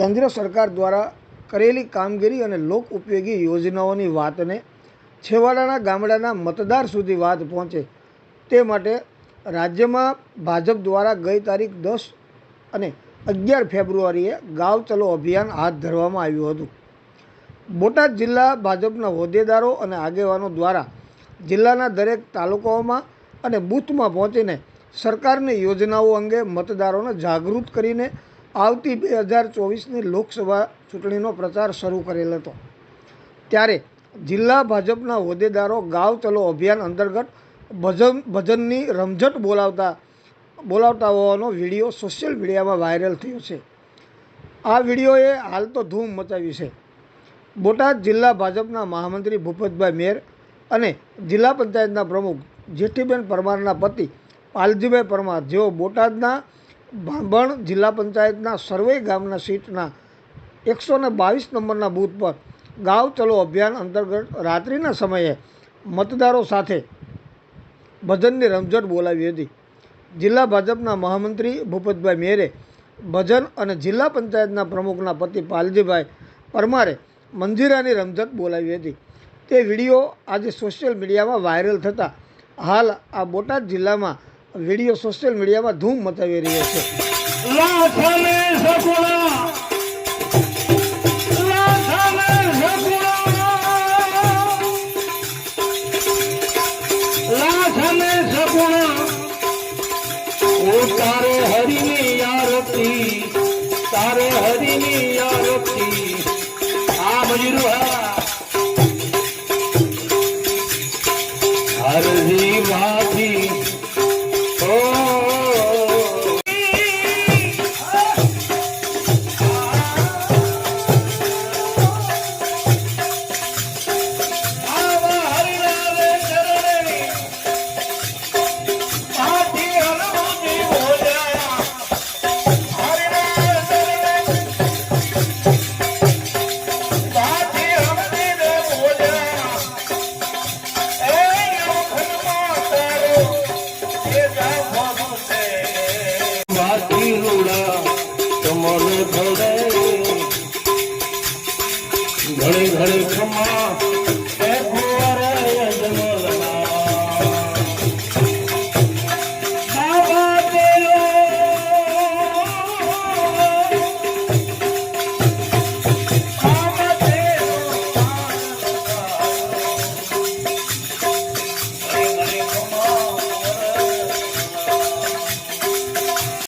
કેન્દ્ર સરકાર દ્વારા કરેલી કામગીરી અને લોક ઉપયોગી યોજનાઓની વાતને છેવાડાના ગામડાના મતદાર સુધી વાત પહોંચે તે માટે રાજ્યમાં ભાજપ દ્વારા ગઈ તારીખ દસ અને અગિયાર ફેબ્રુઆરીએ ગાંવ ચલો અભિયાન હાથ ધરવામાં આવ્યું હતું. બોટાદ જિલ્લા ભાજપના હોદ્દેદારો અને આગેવાનો દ્વારા જિલ્લાના દરેક તાલુકાઓમાં અને બૂથમાં પહોંચીને સરકારની યોજનાઓ અંગે મતદારોને જાગૃત કરીને આવતી બે હજાર ચોવીસની લોકસભા ચૂંટણીનો પ્રચાર શરૂ કરેલ હતો. ત્યારે જિલ્લા ભાજપના હોદ્દેદારો ગાંવ ચલો અભિયાન અંતર્ગત ભજન, ભજનની રમઝટ બોલાવતા બોલાવતા હોવાનો વીડિયો સોશિયલ મીડિયામાં વાયરલ થયો છે. આ વિડીયોએ હાલ તો ધૂમ મચાવી છે. બોટાદ જિલ્લા ભાજપના મહામંત્રી ભૂપતભાઈ મેર અને જિલ્લા પંચાયતના પ્રમુખ જેઠીબેન પરમારના પતિ પાલજીભાઈ પરમાર જેઓ બોટાદના ભાંભણ જિલ્લા પંચાયતના સર્વે ગામના સીટના એકસો ને બાવીસ નંબરના બૂથ પર ગાંવ ચલો અભિયાન અંતર્ગત રાત્રિના સમયે મતદારો સાથે ભજનની રમઝટ બોલાવી હતી. જિલ્લા ભાજપના મહામંત્રી ભૂપતભાઈ મેરે ભજન અને જિલ્લા પંચાયતના પ્રમુખના પતિ પાલજીભાઈ પરમારે મંજીરાની રમઝટ બોલાવી હતી. તે વીડિયો આજે સોશિયલ મીડિયામાં વાયરલ થતાં હાલ આ બોટાદ જિલ્લામાં વીડિયો સોશિયલ મીડિયામાં ધૂમ મચાવી રહ્યો છે. તારે હરિની આરતી. આ મજરૂ હા. ઘડે ઘડે ખમા